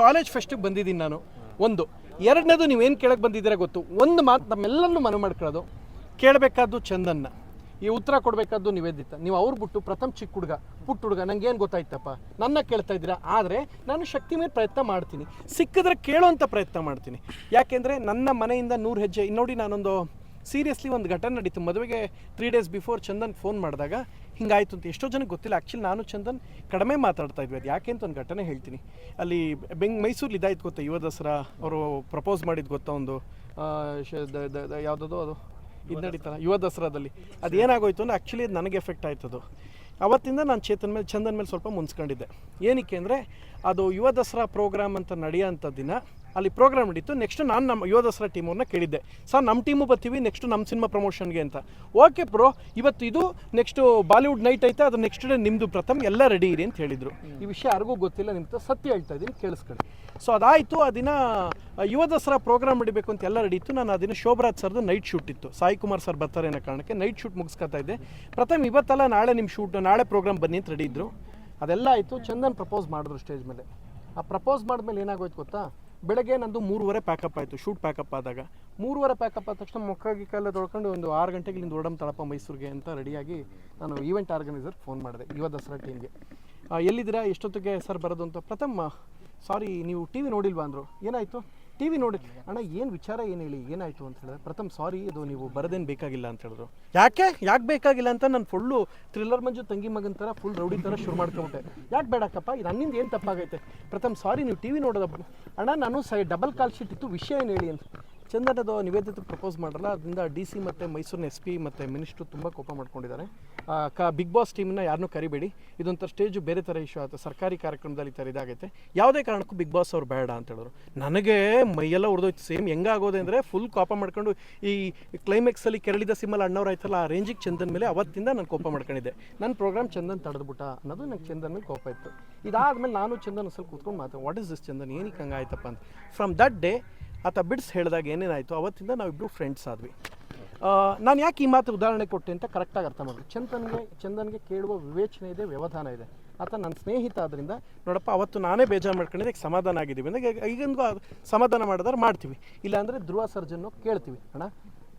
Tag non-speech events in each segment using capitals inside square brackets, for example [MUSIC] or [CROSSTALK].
College ಫೆಸ್ಟಿಗೆ ಬಂದಿದ್ದೀನಿ ನಾನು. ಒಂದು. ಎರಡನೇದು ನೀವೇನು ಕೇಳಕ್ಕೆ ಬಂದಿದ್ದೀರಾ ಗೊತ್ತು. ಒಂದು ಮಾತು ನಮ್ಮೆಲ್ಲರನ್ನು ಮನವಿ ಮಾಡ್ಕೊಳ್ಳೋದು. ಕೇಳಬೇಕಾದ್ದು ಚಂದನ್ನ. ಈ ಉತ್ತರ ಕೊಡಬೇಕಾದ್ದು ನಿವೇದಿತ. ನೀವು ಅವ್ರು ಬಿಟ್ಟು ಪ್ರಥಮ್ ಚಿಕ್ಕ ಹುಡುಗ, ಪುಟ್ಟ ಹುಡುಗ, ನಂಗೇನು ಗೊತ್ತಾಯ್ತಪ್ಪ. ನನ್ನ ಕೇಳ್ತಾ ಇದ್ದೀರಾ. ಆದರೆ ನಾನು ಶಕ್ತಿ ಮೇಲೆ ಪ್ರಯತ್ನ ಮಾಡ್ತೀನಿ. ಸಿಕ್ಕಿದ್ರೆ ಕೇಳುವಂಥ ಪ್ರಯತ್ನ ಮಾಡ್ತೀನಿ. ಯಾಕೆಂದರೆ ನನ್ನ ಮನೆಯಿಂದ ನೂರು ಹೆಜ್ಜೆ ನೋಡಿ ನಾನೊಂದು ಸೀರಿಯಸ್ಲಿ ಒಂದು ಘಟನೆ ನಡೀತು ಮದುವೆಗೆ three days before Chandan phone ಮಾಡಿದಾಗ ಹಿಂಗಾಯ್ತು ಅಂತ ಎಷ್ಟೋ ಜನಕ್ಕೆ ಗೊತ್ತಿಲ್ಲ. ಆ್ಯಕ್ಚುಲಿ ನಾನು ಚಂದನ್ ಕಡಿಮೆ ಮಾತಾಡ್ತಾ ಇದ್ವಿ. ಅದು ಯಾಕೆ ಅಂತ ಒಂದು ಘಟನೆ ಹೇಳ್ತೀನಿ. ಅಲ್ಲಿ ಬೆಂಗ್ ಮೈಸೂರಲ್ಲಿ ಇದಾಯ್ತು ಗೊತ್ತಾ? ಯುವ ದಸರಾ ಅವರು ಪ್ರಪೋಸ್ ಮಾಡಿದ್ದು ಗೊತ್ತಾ ಒಂದು ಯಾವುದದು ಅದು? ಇದು ನಡೀತಲ್ಲ ಯುವ ದಸರಾದಲ್ಲಿ. ಅದು ಏನಾಗೋಯ್ತು ಅಂದರೆ ಆ್ಯಕ್ಚುಲಿ ನನಗೆ ಎಫೆಕ್ಟ್ ಆಯ್ತು ಅದು. ಅವತ್ತಿಂದ ನಾನು ಚೇತನ್ ಮೇಲೆ ಚಂದನ್ ಮೇಲೆ ಸ್ವಲ್ಪ ಮುನ್ಸ್ಕೊಂಡಿದ್ದೆ ಏನಕ್ಕೆ ಅಂದರೆ ಅದು ಯುವ ದಸರಾ ಪ್ರೋಗ್ರಾಮ್ ಅಂತ ನಡೆಯೋಂಥ ದಿನ ಅಲ್ಲಿ ಪ್ರೋಗ್ರಾಮ್ ನಡೀತು. ನೆಕ್ಸ್ಟ್ ನಾನು ನಮ್ಮ ಯುವ ದಸರಾ ಟೀಮವ್ರನ್ನ ಕೇಳಿದ್ದೆ. ಸರ್ ನಮ್ಮ ಟೀಮು ಬರ್ತೀವಿ ನೆಕ್ಸ್ಟ್ ನಮ್ಮ ಸಿನಿಮಾ ಪ್ರಮೋಷನ್ಗೆ ಅಂತ. ಓಕೆ ಬ್ರೋ ಇವತ್ತು ಇದು ನೆಕ್ಸ್ಟು ಬಾಲಿವುಡ್ ನೈಟ್ ಐತೆ ಅದು ನೆಕ್ಸ್ಟ್ ಡೇ ನಿಮ್ಮದು ಪ್ರಥಮ ಎಲ್ಲ ರೆಡಿ ಇರಿ ಅಂತ ಹೇಳಿದರು. ಈ ವಿಷಯ ಯಾರಿಗೂ ಗೊತ್ತಿಲ್ಲ ನಿಮ್ಮ ಸತ್ಯ ಹೇಳ್ತಾ ಇದ್ದೀನಿ ಕೇಳಿಸ್ಕೊಳ್ಳಿ. ಸೊ ಅದಾಯಿತು ಆ ದಿನ ಯುವ ದಸರಾ ಪ್ರೋಗ್ರಾಮ್ ನಡಿಬೇಕು ಅಂತ ಎಲ್ಲ ರೆಡಿ ಇತ್ತು. ನಾನು ಆ ದಿನ ಶೋಭರಾಜ್ ಸರ್ದು ನೈಟ್ ಶೂಟ್ ಇತ್ತು. ಸಾಯಿ ಕುಮಾರ್ ಸರ್ ಬರ್ತಾರೆ ಅನ್ನೋ ಕಾರಣಕ್ಕೆ ನೈಟ್ ಶೂಟ್ ಮುಗಿಸ್ಕೊತಾ ಇದ್ದೆ. ಪ್ರಥಮ್ ಇವತ್ತಲ್ಲ ನಾಳೆ ನಿಮ್ಮ ಶೂಟ್ ನಾಳೆ ಪ್ರೋಗ್ರಾಮ್ ಬನ್ನಿ ಅಂತ ರೆಡಿ ಇದ್ದರು ಅದೆಲ್ಲ ಆಯಿತು. ಚಂದನ್ ಪ್ರಪೋಸ್ ಮಾಡಿದ್ರು ಸ್ಟೇಜ್ ಮೇಲೆ. ಆ ಪ್ರಪೋಸ್ ಮಾಡಿದ್ಮೇಲೆ ಏನಾಗೋಯ್ತು ಗೊತ್ತಾ? ಬೆಳಗ್ಗೆ ನಂದು ಮೂರುವರೆ ಪ್ಯಾಕಪ್ ಆಯಿತು ಶೂಟ್ ಪ್ಯಾಕಪ್ ಆದಾಗ. ಮೂರುವರೆ ಪ್ಯಾಕಪ್ ಆದ ತಕ್ಷಣ ಮೊಕ್ಕಾಗಿ ಕಾಲ ತೊಳ್ಕೊಂಡು ಒಂದು ಆರು ಗಂಟೆಗೆ ಇಲ್ಲಿಂದ ಓಡಮ್ ತಳಪ ಮೈಸೂರಿಗೆ ಅಂತ ರೆಡಿಯಾಗಿ ನಾನು ಈವೆಂಟ್ ಆರ್ಗನೈಸರ್ ಫೋನ್ ಮಾಡಿದೆ, ಯುವ ದಸರಾ ಟೀಮ್ಗೆ ಎಲ್ಲಿದ್ದೀರಾ, ಎಷ್ಟೊತ್ತಿಗೆ ಸರ್ ಬರೋದು ಅಂತ? ಪ್ರಥಮ ಸಾರಿ ನೀವು ಟಿ ವಿ ನೋಡಿಲ್ವಾ ಅಂದರು? ಏನಾಯಿತು? ಟಿ ವಿ ನೋಡಿ. ಅಣ್ಣ, ಏನು ವಿಚಾರ ಏನು ಹೇಳಿ? ಏನಾಯಿತು ಅಂತ ಹೇಳಿದ್ರೆ, ಪ್ರಥಮ್ ಸಾರಿ ಅದು ನೀವು ಬರೋದೇನು ಬೇಕಾಗಿಲ್ಲ ಅಂತ ಹೇಳಿದ್ರು. ಯಾಕೆ? ಯಾಕೆ ಬೇಕಾಗಿಲ್ಲ ಅಂತ ನಾನು ಫುಲ್ಲು ಥ್ರಿಲ್ಲರ್ ಮಂಜು ತಂಗಿ ಮಗನ ಥರ ಫುಲ್ ರೌಡಿ ಥರ ಶುರು ಮಾಡ್ಕೊಂಡೆ. ಯಾಕೆ ಬೇಡಕ್ಕಪ್ಪ ಇದು ನನ್ನಿಂದ ಏನು ತಪ್ಪಾಗೈತೆ? ಪ್ರಥಮ್ ಸಾರಿ ನೀವು ಟಿ ವಿ ನೋಡೋದ ಅಣ್ಣ, ನಾನು ಸೈ ಡಬಲ್ ಕಾಲ್ ಶೀಟ್ ಇತ್ತು, ವಿಷಯ ಏನು ಹೇಳಿ ಅಂತ. ಚಂದನದ ನಿವೇದಿತ ಪ್ರಪೋಸ್ ಮಾಡಲ್ಲ ಅದರಿಂದ ಡಿ ಸಿ ಮತ್ತು ಮೈಸೂರಿನ ಎಸ್ ಪಿ ಮತ್ತು ಮಿನಿಸ್ಟ್ರು ತುಂಬ ಕೋಪ ಮಾಡ್ಕೊಂಡಿದ್ದಾರೆ. ಕ ಬಿಗ್ ಬಾಸ್ ಟೀಮ್ನ ಯಾರನ್ನೂ ಕರಿಬೇಡಿ. ಇದೊಂಥರ ಸ್ಟೇಜು ಬೇರೆ ಥರ ಇಶ್ಯೂ ಆಗುತ್ತೆ. ಸರ್ಕಾರಿ ಕಾರ್ಯಕ್ರಮದಲ್ಲಿ ಈ ಥರ ಇದಾಗೈತೆ. ಯಾವುದೇ ಕಾರಣಕ್ಕೂ ಬಿಗ್ ಬಾಸ್ ಅವ್ರು ಬೇಡ ಅಂತ ಹೇಳಿದ್ರು. ನನಗೆ ಮೈಯೆಲ್ಲ ಉರಿದೋಯ್ತು. ಸೇಮ್ ಹೆಂಗಾಗೋದೆ ಅಂದರೆ ಫುಲ್ ಕೋಪ ಮಾಡ್ಕೊಂಡು ಈ ಕ್ಲೈಮ್ಯಾಕ್ಸಲ್ಲಿ ಕೆರಳಿದ ಸಿಮ್ಮಲ್ಲಿ ಅಣ್ಣವ್ರು ಆಯ್ತಲ್ಲ, ಆ ರೇಂಜಿಗೆ ಚಂದನ್ ಮೇಲೆ ಅವತ್ತಿಂದ ನಾನು ಕೋಪ ಮಾಡ್ಕೊಂಡಿದ್ದೆ. ನನ್ನ ಪ್ರೋಗ್ರಾಮ್ ಚಂದನ್ ತಡೆದ್ಬಿಟ್ಟ ಅನ್ನೋದು ನಂಗೆ ಚಂದನ್ ಮೇಲೆ ಕೋಪ ಇತ್ತು. ಇದಾದಮೇಲೆ ನಾನು ಚಂದನ್ ಸ್ವಲ್ಪ ಕೂತ್ಕೊಂಡು ಮಾತು ವಾಟ್ ಇಸ್ ದಿಸ್ ಚಂದನ್? ಏನಕ್ಕೆ ಹಂಗಾಯ್ತಪ್ಪ ಅಂತ. ಫ್ರಮ್ ದಟ್ ಡೇ ಆತ ಬಿಡ್ಸ್ ಹೇಳಿದಾಗ ಏನೇನಾಯಿತು? ಅವತ್ತಿಂದ ನಾವಿಬ್ಬರು ಫ್ರೆಂಡ್ಸ್ ಆದ್ವಿ. ನಾನು ಯಾಕೆ ಈ ಮಾತು ಉದಾಹರಣೆ ಕೊಟ್ಟೆ ಅಂತ ಕರೆಕ್ಟಾಗಿ ಅರ್ಥ ಮಾಡಿ ಚಂದನ್ಗೆ ಚಂದನ್ಗೆ ಕೇಳುವ ವಿವೇಚನೆ ಇದೆ, ವ್ಯವಧಾನ ಇದೆ. ಆತ ನನ್ನ ಸ್ನೇಹಿತ ಆದ್ದರಿಂದ ನೋಡಪ್ಪ, ಅವತ್ತು ನಾನೇ ಬೇಜಾರು ಮಾಡ್ಕೊಂಡಿದ್ದೆ, ಈಗ ಸಮಾಧಾನ ಆಗಿದ್ದೀವಿ ಅಂದರೆ ಈಗಿಂದು ಸಮಾಧಾನ ಮಾಡಿದ್ರೆ ಮಾಡ್ತೀವಿ. ಇಲ್ಲಾಂದರೆ ಧ್ರುವ ಸರ್ಜನ್ನು ಕೇಳ್ತೀವಿ. ಅಣ್ಣ,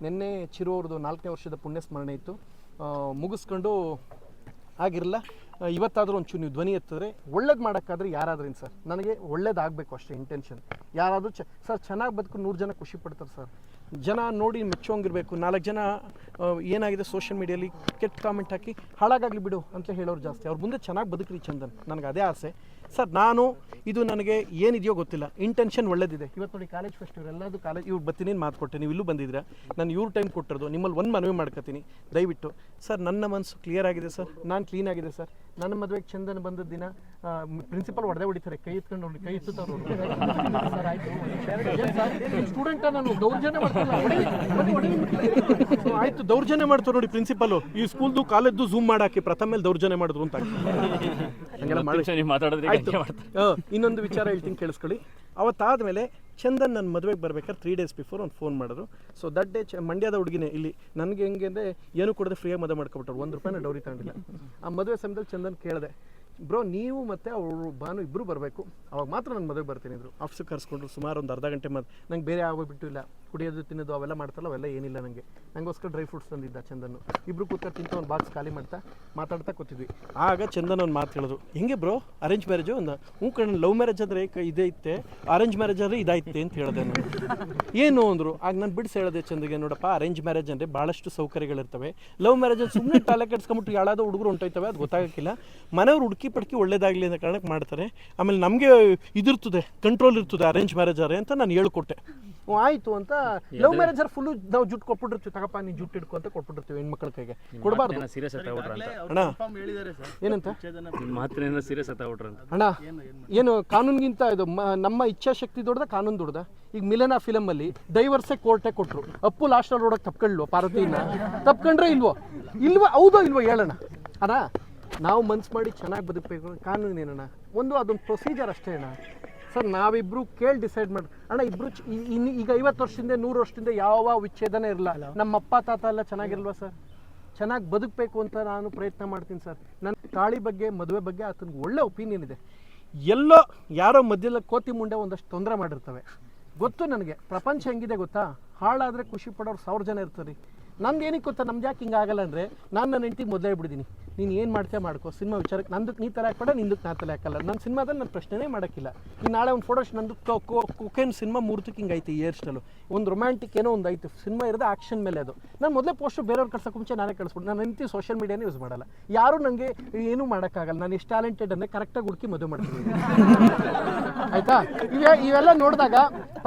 ನಿನ್ನೆ ಚಿರು ನಾಲ್ಕನೇ ವರ್ಷದ ಪುಣ್ಯ ಸ್ಮರಣೆ ಇತ್ತು ಮುಗಿಸ್ಕೊಂಡು ಆಗಿರಲ್ಲ ಇವತ್ತಾದರೂ ಒಂಚೂರು ನೀವು ಧ್ವನಿ ಎತ್ತಿದ್ರೆ ಒಳ್ಳೇದು ಮಾಡೋಕ್ಕಾದ್ರೆ ಯಾರಾದ್ರಿನ ಸರ್? ನನಗೆ ಒಳ್ಳೇದಾಗಬೇಕು ಅಷ್ಟೇ ಇಂಟೆನ್ಷನ್ ಯಾರಾದರೂ ಚ ಸರ್, ಚೆನ್ನಾಗಿ ಬದುಕು ನೂರು ಜನ ಖುಷಿ ಪಡ್ತಾರೆ ಸರ್. ಜನ ನೋಡಿ ಮೆಚ್ಚೋಂಗಿರಬೇಕು ನಾಲ್ಕು ಜನ ಏನಾಗಿದೆ ಸೋಷಿಯಲ್ ಮೀಡಿಯಲ್ಲಿ ಕೆಟ್ಟ ಕಾಮೆಂಟ್ ಹಾಕಿ ಹಾಳಾಗಲಿ ಬಿಡು ಅಂತ ಹೇಳೋರು ಜಾಸ್ತಿ. ಅವ್ರ ಮುಂದೆ ಚೆನ್ನಾಗಿ ಬದುಕ್ರಿ ಚಂದನ್. ನನಗೆ ಅದೇ ಆಸೆ. ಸರ್, ನಾನು, ಇದು ನನಗೆ ಏನಿದೆಯೋ ಗೊತ್ತಿಲ್ಲ. ಇಂಟೆನ್ಷನ್ ಒಳ್ಳೇದಿದೆ. ಇವತ್ತು ನೋಡಿ ಕಾಲೇಜ್ ಫಸ್ಟ್ ಇವರೆಲ್ಲದು ಕಾಲೇಜ್ ಇವ್ರು ಬರ್ತೀನಿ, ಮಾತು ಕೊಟ್ಟೆ ನೀವು ಇಲ್ಲೂ ಬಂದಿದ್ದೀರಾ? ನಾನು ಇವ್ರ ಟೈಮ್ ಕೊಟ್ಟಿರೋದು. ನಿಮ್ಮಲ್ಲಿ ಒಂದು ಮನವಿ ಮಾಡ್ಕೊತೀನಿ. ದಯವಿಟ್ಟು. ಸರ್ ನನ್ನ ಮನಸ್ಸು ಕ್ಲಿಯರ್ ಆಗಿದೆ ಸರ್. ನಾನು ಕ್ಲೀನ್ ಆಗಿದೆ ಸರ್. ನನ್ನ ಮದುವೆಗೆ ಚಂದನ್ ಬಂದ ದಿನ ಪ್ರಿನ್ಸಿಪಲ್ ಹೊಡೆದೇ ಹೊಡಿತಾರೆ ಕೈ ಎತ್ಕೊಂಡು ನೋಡಿ ಕೈ ಎತ್ತುತ್ತಾರೆ ಸರ್ ಆಯ್ತು. ಸ್ಟೂಡೆಂಟ ನಾನು? ದೌರ್ಜನ್ಯ. So, ಆಯ್ತು ದೌರ್ಜನ್ಯ ಮಾಡ್ತಾರೆ ನೋಡಿ ಪ್ರಿನ್ಸಿಪಲ್ ಈ ಸ್ಕೂಲ್ದು ಕಾಲೇಜ್ದು ಝೂಮ್ ಮಾಡಾಕಿ ಪ್ರಥಮ ಮೇಲೆ ದೌರ್ಜನ್ಯ ಮಾಡಿದ್ರು ಅಂತ ಇನ್ನೊಂದು ವಿಚಾರ ಹೇಳ್ತೀನಿ ಕೇಳಿಸ್ಕೊಳ್ಳಿ. ಅವತ್ತಾದಮೇಲೆ ಚಂದನ್ ನನ್ನ ಮದುವೆಗೆ ಬರ್ಬೇಕಾದ್ರೆ ತ್ರೀ ಡೇಸ್ ಬಿಫೋರ್ ಒಂದು ಫೋನ್ ಮಾಡಿದ್ರು. ಸೊ ದಟ್ ಡೇ ಚ ಮಂಡ್ಯದ ಹುಡುಗಿನೇ, ಇಲ್ಲಿ ನನಗೆ ಹೆಂಗೆ ಅಂದರೆ ಏನು ಕೊಡದೆ ಫ್ರೀಯಾಗಿ ಮದುವೆ ಮಾಡ್ಕೊಬಿಟ್ರು ಒಂದು ರೂಪಾಯಿನ ಡೌರಿ ತಗೊಂಡಿಲ್ಲ. ಆ ಮದುವೆ ಸಮಯದಲ್ಲಿ ಚಂದನ್ ಕೇಳಿದೆ, ಬ್ರೋ, ನೀವು ಮತ್ತು ಅವರು ಬಾನು ಇಬ್ಬರು ಬರಬೇಕು. ಅವಾಗ ಮಾತ್ರ ನಾನು ಮದುವೆ ಬರ್ತೀನಿ ಇದ್ರು ಆಫೀಸಿಗೆ ಕರ್ಸ್ಕೊಂಡ್ರು ಸುಮಾರು ಒಂದು ಅರ್ಧ ಗಂಟೆ ಮಾತ್ರ ನಂಗೆ ಬೇರೆ ಆಗೋಗ್ಬಿಟ್ಟು ಇಲ್ಲ ಕುಡಿಯೋದು ತಿನ್ನೋದು ಅವೆಲ್ಲ ಮಾಡ್ತಾರಲ್ಲ ಅವೆಲ್ಲ ಏನಿಲ್ಲ ನನಗೆ ನನಗೋಸ್ಕರ ಡ್ರೈ ಫ್ರೂಟ್ಸ್ ತಂದಿದ್ದ ಚಂದನ್ನು. ಇಬ್ರು ಕೂತ್ಕೊಂಡು ತಿಂತ ಒಂದು ಬಾಕ್ಸ್ ಖಾಲಿ ಮಾಡ್ತಾ ಮಾತಾಡ್ತಾ ಕೂತಿದ್ವಿ. ಆಗ ಚಂದನ್ ಒಂದು ಮಾತು ಹೇಳಿದ್ರು ಹಿಂಗೆ ಬ್ರೋ ಅರೇಂಜ್ ಮ್ಯಾರೇಜು ಒಂದು? ಹ್ಞೂ ಕಣ ಲವ್ ಮ್ಯಾರೇಜ್ ಅಂದರೆ ಇದೇ ಇತ್ತೆ ಅರೇಂಜ್ ಮ್ಯಾರೇಜ್ ಅಂದರೆ ಇದಾಯ್ತೆ ಅಂತ ಹೇಳಿದೆ ನಾನು. [LAUGHS] ಏನು? ಅಂದರು. ಆಗ ನಾನು ಬಿಡಿಸಿ ಹೇಳಿದೆ ಚಂದಿಗೆ ನೋಡಪ್ಪ ಅರೇಂಜ್ ಮ್ಯಾರೇಜ್ ಅಂದರೆ ಭಾಳಷ್ಟು ಸೌಕರ್ಯಗಳಿರ್ತವೆ ಲವ್ ಮ್ಯಾರೇಜ್ ಸುಮ್ಮನೆ ತಲೆ ಕೆಡ್ಸ್ಕೊಂಬಿಟ್ಟು ಯಾಳಾದ ಹುಡುಗರು ಹೊಂಟೋಯ್ತವೆ ಅದು ಗೊತ್ತಾಗಕ್ಕಿಲ್ಲ. ಮನೆಯವ್ರು ಹುಡುಕಿ ಪಡ್ಕಿ ಒಳ್ಳೇದಾಗಲಿ ಅಂತ ಕಾರಣಕ್ಕೆ ಮಾಡ್ತಾರೆ. ಆಮೇಲೆ ನಮಗೆ ಇದಿರ್ತದೆ ಕಂಟ್ರೋಲ್ ಇರ್ತದೆ ಅರೇಂಜ್ ಮ್ಯಾರೇಜ್ ಅರೆ ಅಂತ ನಾನು ಹೇಳ್ಕೊಟ್ಟೆ. ಆಯಿತು ಅಂತ. ಲವ್ ಮ್ಯಾರೇಜ್ ಫುಲ್ಲು ನಾವು ಜುಟ್ ಕೊಟ್ಬಿಟ್ಟಿರ್ತೀವಿ. ತಗಪ್ಪ ನೀನು ಜುಟ್ ಇಟ್ಕೊ ಅಂತ ಕೊಟ್ಬಿಟ್ಟಿರ್ತೀವಿ ಹೆಣ್ಮಕ್ಳ ಕೈಗೆ ಕೊಡಬಾರ್ದು. ಸೀರಿಯಸ್ ಅಣ್ಣ. ಏನಂತ? ಮಾತಿನ ಸೀರಿಯಸ್ ಅಣ್ಣ ಏನು ಕಾನೂನ್ಗಿಂತ ಇದು ಮ- ನಮ್ಮ ಇಚ್ಛಾಶಕ್ತಿ ದೊಡ್ಡದ ಕಾನೂನು ದೊಡ್ಡದ. ಈಗ ಮಿಲನ ಫಿಲಮ್ ಅಲ್ಲಿ ಡೈವರ್ಸೆ ಕೋರ್ಟೆ ಕೊಟ್ರು. ಅಪ್ಪು ಲಾಸ್ಟ್ ಅಲ್ಲಿ ನೋಡಕ್ ತಪ್ಕೊಳ್ಳೋ ಪಾರ್ವತಿನ. ತಪ್ಕೊಂಡ್ರೆ ಇಲ್ವೋ? ಇಲ್ವೋ ಹೌದೋ ಇಲ್ವೋ ಹೇಳೋಣ ಅಣ್ಣ ನಾವು ಮನ್ಸು ಮಾಡಿ ಚೆನ್ನಾಗಿ ಬದುಕಬೇಕು ಕಾನೂನು ಏನಣ್ಣ ಒಂದು ಅದೊಂದು ಪ್ರೊಸೀಜರ್ ಅಷ್ಟೇ ಅಣ್ಣ. ಸರ್ ನಾವಿಬ್ರು ಕೇಳಿ ಡಿಸೈಡ್ ಮಾಡಿ ಅಣ್ಣ ಇಬ್ರು ಚ- ಈ- ಇನ್ನು ಈಗ ಐವತ್ತು ವರ್ಷದಿಂದ ನೂರು ವರ್ಷದಿಂದ ಯಾವ ವಿಚ್ಛೇದನ ಇರಲ್ಲ. ನಮ್ಮ ಅಪ್ಪ ತಾತ ಎಲ್ಲ ಚೆನ್ನಾಗಿರಲ್ವಾ ಸರ್? ಚೆನ್ನಾಗಿ ಬದುಕಬೇಕು ಅಂತ ನಾನು ಪ್ರಯತ್ನ ಮಾಡ್ತೀನಿ ಸರ್. ನನ್ನ ತಾಳಿ ಬಗ್ಗೆ ಮದುವೆ ಬಗ್ಗೆ ಆತನಿಗೆ ಒಳ್ಳೆ ಒಪಿನಿಯನ್ ಇದೆ. ಎಲ್ಲೋ ಯಾರೋ ಮಧ್ಯದಲ್ಲಿ ಕೋತಿ ಮುಂಡೆ ಒಂದಷ್ಟು ತೊಂದರೆ ಮಾಡಿರ್ತವೆ. ಗೊತ್ತು ನನಗೆ. ಪ್ರಪಂಚ ಹೆಂಗಿದೆ ಗೊತ್ತಾ? ಹಾಳಾದರೆ ಖುಷಿ ಪಡೋರು ಸಾವಿರ ಜನ ಇರ್ತಾರೆ. ನಂದು ಏನಕ್ಕೆ ಗೊತ್ತಾ, ನಮ್ದು ಯಾಕೆ ಹಿಂಗಾಗಲ್ಲ ಅಂದರೆ ನಾನು ನನ್ನ ಹೆಂಡತಿ ಮೊದಲೇ ಬಿಡಿದ್ದೀನಿ ನೀನು ಏನು ಮಾಡ್ತೀಯ ಮಾಡ್ಕೋ, ಸಿನಿಮಾ ವಿಚಾರಕ್ಕೆ ನಂದಕ್ಕೆ ನೀ ಥರ ಹಾಕ್ಬೇಡ ನಿಂದಕ್ಕೆ ನಾ ತಲೆ ಹಾಕಲ್ಲ. ನನ್ನ ಸಿನಿಮಾದಲ್ಲಿ ನನ್ನ ಪ್ರಶ್ನೆನೇ ಮಾಡೋಕ್ಕಿಲ್ಲ. ಈ ನಾಳೆ ಒಂದು ಫೋಟೋ ನಂದು ಕುಕೇನ್ ಸಿನಿಮಾ ಮೂರ್ತಕ್ಕೆ ಹಿಂಗೆ ಐತೆ ಇಯರ್ ಸ್ಟೈಲು ಒಂದು ರೊಮ್ಯಾಂಟಿಕ್ ಏನೋ ಒಂದು ಐತೆ, ಸಿನಿಮಾ ಇರೋದು ಆಕ್ಷನ್ ಮೇಲೆ ಅದು. ನಾನು ಮೊದಲೇ ಪೋಸ್ಟು ಬೇರೆಯವ್ರು ಕಳ್ಸೋಕೆ ಮುಂಚೆ ನಾನೇ ಕಳಿಸ್ಬಿಟ್ಟು ನಾನು ಹೆಂಡತಿ ಸೋಷಿಯಲ್ ಮೀಡಿಯಾನೇ ಯೂಸ್ ಮಾಡಲ್ಲ. ಯಾರು ನನಗೆ ಏನೂ ಮಾಡೋಕ್ಕಾಗಲ್ಲ. ನಾನು ಎಷ್ಟು ಟ್ಯಾಲೆಂಟೆಡ್ ಅಂದರೆ ಕರೆಕ್ಟಾಗಿ ಹುಡುಕಿ ಮದುವೆ ಮಾಡ್ತೀನಿ. [LAUGHS] ಆಯಿತಾ? ಇವೆ ಇವೆಲ್ಲ ನೋಡಿದಾಗ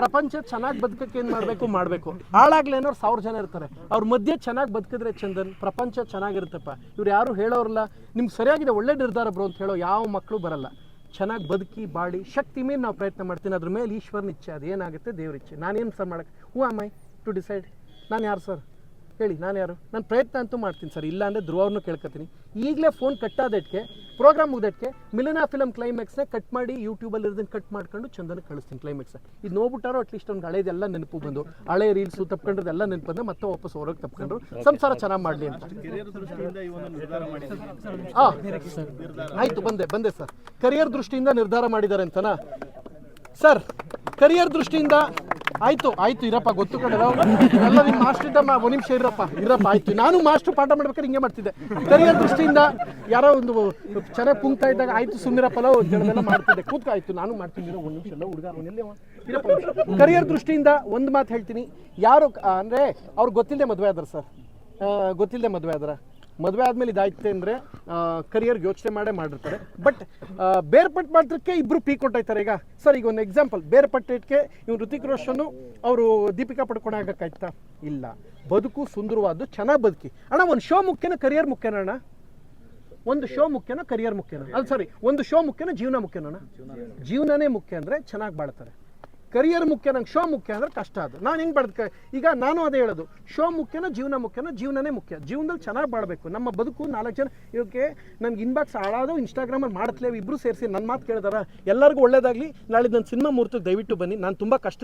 ಪ್ರಪಂಚ ಚೆನ್ನಾಗಿ ಬದುಕಕ್ಕೆ ಏನು ಮಾಡಬೇಕು ಮಾಡಬೇಕು. ಹಾಳಾಗ್ಲೇನೋರು ಸಾವಿರ ಜನ ಇರ್ತಾರೆ. ಅವ್ರ ಮಧ್ಯೆ ಚೆನ್ನಾಗಿ ಬದುಕಿದ್ರೆ ಚಂದನ್, ಪ್ರಪಂಚ ಚೆನ್ನಾಗಿರುತ್ತಪ್ಪ. ಇವ್ರು ಯಾರು ಹೇಳೋರಲ್ಲ ನಿಮ್ಗೆ ಸರಿಯಾಗಿದೆ ಒಳ್ಳೆ ನಿರ್ಧಾರ ಬ್ರೋ ಅಂತ ಹೇಳೋ ಯಾವ ಮಕ್ಕಳು ಬರಲ್ಲ. ಚೆನ್ನಾಗಿ ಬದುಕಿ ಬಾಡಿ ಶಕ್ತಿ ಮೇಲೆ ನಾವು ಪ್ರಯತ್ನ ಮಾಡ್ತೀನಿ. ಅದ್ರ ಮೇಲೆ ಈಶ್ವರನ ಇಚ್ಛೆ ಅದು ಏನಾಗುತ್ತೆ ದೇವ್ರ ಇಚ್ಛೆ. ನಾನೇನು ಸರ್ ಮಾಡಕ್ಕೆ ಹೂ ಐ ಟು ಡಿಸೈಡ್ ನಾನು ಯಾರು ಸರ್? ಹೇಳಿ, ನಾನು ಯಾರು? ನಾನು ಪ್ರಯತ್ನ ಅಂತೂ ಮಾಡ್ತೀನಿ ಸರ್, ಇಲ್ಲ ಅಂದರೆ ಧ್ರುವವ್ರನ್ನೂ ಕೇಳ್ಕೊತೀನಿ. ಈಗಲೇ ಫೋನ್ ಕಟ್ಟಾದಕ್ಕೆ ಪ್ರೋಗ್ರಾಮ್ ಮುಗ್ದಕ್ಕೆ ಮಿಲನಾ ಫಿಲಮ್ ಕ್ಲೈಮ್ಯಾಕ್ಸ್ನ ಕಟ್ ಮಾಡಿ ಯೂಟ್ಯೂಬಲ್ಲಿ ಇರೋದನ್ನ ಕಟ್ ಮಾಡ್ಕೊಂಡು ಚಂದನ ಕಳಿಸ್ತೀನಿ ಕ್ಲೈಮ್ಯಾಕ್ಸ್ ಇದು ನೋಡ್ಬಿಟ್ಟಾರೋ ಅಟ್ಲೀಸ್ಟ್ ಒಂದು ಹಳೇದೆಲ್ಲ ನೆನಪು ಬಂದು, ಹಳೆ ರೀಲ್ಸು ತಪ್ಕೊಂಡ್ರದೆಲ್ಲ ನೆನಪು ಬಂದು ಮತ್ತೆ ವಾಪಸ್ ಹೊರಗೆ ತಪ್ಕೊಂಡ್ರು. ಸಂಸಾರ ಚೆನ್ನಾಗಿ ಮಾಡಲಿ ಅಂತ. ಹಾಂ ಆಯಿತು, ಬಂದೆ ಬಂದೆ ಸರ್. ಕರಿಯರ್ ದೃಷ್ಟಿಯಿಂದ ನಿರ್ಧಾರ ಮಾಡಿದ್ದಾರೆ ಅಂತನಾ? ಸರ್ ಕರಿಯರ್ ದೃಷ್ಟಿಯಿಂದ ಆಯ್ತು ಆಯ್ತು ಇರಪ್ಪ ಗೊತ್ತು ಕಡೆ ಎಲ್ಲ ಮಾಸ್ಟರ್ ಇದ್ದ ಒಂದು ನಿಮಿಷ ಇರಪ್ಪ ಇರಪ್ಪ, ಆಯ್ತು. ನಾನು ಮಾಸ್ಟರ್ ಪಾಠ ಮಾಡ್ಬೇಕಾದ್ರೆ ಹಿಂಗೆ ಮಾಡ್ತಿದ್ದೆ. ಕರಿಯರ್ ದೃಷ್ಟಿಯಿಂದ ಯಾರೋ ಒಂದು ಚೆನ್ನಾಗಿ ಕುಂಕ್ತಾ ಇದ್ದಾಗ, ಆಯ್ತು ಸುಮ್ಮಿರಪ್ಪಲ್ಲ ಜನದೆಲ್ಲ ಮಾಡ್ತಿದ್ದೆ. ಕೂತ್ಕ, ಆಯ್ತು, ನಾನು ಮಾಡ್ತೀನಿ, ಇರೋ ಒಂದು ನಿಮಿಷ ಎಲ್ಲ ಹುಡುಗ ಅವನೆಲ್ಲೇ ಕರಿಯರ್ ದೃಷ್ಟಿಯಿಂದ ಒಂದು ಮಾತು ಹೇಳ್ತೀನಿ. ಯಾರು, ಅಂದರೆ, ಅವ್ರು ಗೊತ್ತಿಲ್ಲದೆ ಮದುವೆ ಆದ್ರೆ ಸರ್ ಗೊತ್ತಿಲ್ಲದೆ ಮದುವೆ ಆದ್ರ? ಮದುವೆ ಆದಮೇಲೆ ಇದಾಯ್ತು ಅಂದರೆ ಕರಿಯರ್ಗೆ ಯೋಚನೆ ಮಾಡೇ ಮಾಡಿರ್ತಾರೆ. ಬಟ್ ಬೇರ್ಪಟ್ಟು ಮಾಡಿದ್ರಕ್ಕೆ ಇಬ್ಬರು ಪೀಕ್ ಕೊಟ್ಟಾಯ್ತಾರೆ ಈಗ ಸರ್ ಈಗ ಒಂದು ಎಕ್ಸಾಂಪಲ್ ಬೇರ್ಪಟ್ಟಿಟ್ಕೆ ಇವ್ನು ಋತಿಕ್ ರೋಷನ್ ಅವರು ದೀಪಿಕಾ ಪಡ್ಕೊಂಡು ಆಗಕ್ಕಾಯ್ತಾ ಇಲ್ಲ. ಬದುಕು ಸುಂದರವಾದ್ದು, ಚೆನ್ನಾಗಿ ಬದುಕಿ. ಅಣ್ಣ, ಒಂದು ಶೋ ಮುಖ್ಯನ ಕರಿಯರ್ ಮುಖ್ಯನ ಅಣ್ಣ? ಒಂದು ಶೋ ಮುಖ್ಯನ ಕರಿಯರ್ ಮುಖ್ಯನ ಅಲ್ಲ ಸಾರಿ ಒಂದು ಶೋ ಮುಖ್ಯನ ಜೀವನ ಮುಖ್ಯನ ಅಣ್ಣ? ಜೀವನನೇ ಮುಖ್ಯ ಅಂದರೆ ಚೆನ್ನಾಗಿ ಬಾಳ್ತಾರೆ. ಕರಿಯರ್ ಮುಖ್ಯ, ನಂಗೆ ಶೋ ಮುಖ್ಯ ಅಂದ್ರೆ ಕಷ್ಟ ಅದು. ನಾನು ಹೆಂಗೆ ಬಡ್ಕ ಈಗ ನಾನು ಅದೇ ಹೇಳೋದು. ಶೋ ಮುಖ್ಯನ, ಜೀವನ ಮುಖ್ಯನ, ಜೀವನನೇ ಮುಖ್ಯ. ಜೀವನದಲ್ಲಿ ಚೆನ್ನಾಗಿ ಬಾಳ್ಬೇಕು ನಮ್ಮ ಬದುಕು ನಾಲ್ಕು ಜನ ಇವಕ್ಕೆ ನನ್ಗೆ ಇನ್ಬಾಕ್ಸ್ ಇನ್ಸ್ಟಾಗ್ರಾಮ್ ಇನ್ಸ್ಟಾಗ್ರಾಮಲ್ಲಿ ಮಾಡ್ತಲೇ ಇಬ್ಬರು ಸೇರಿಸಿ ನನ್ನ ಮಾತು ಕೇಳಿದಾರ? ಎಲ್ಲರಿಗೂ ಒಳ್ಳೇದಾಗಲಿ. ನಾಳೆ ನನ್ನ ಸಿನಿಮಾ ಮುಹೂರ್ತಕ್ಕೆ ದಯವಿಟ್ಟು ಬನ್ನಿ. ನಾನು ತುಂಬ ಕಷ್ಟ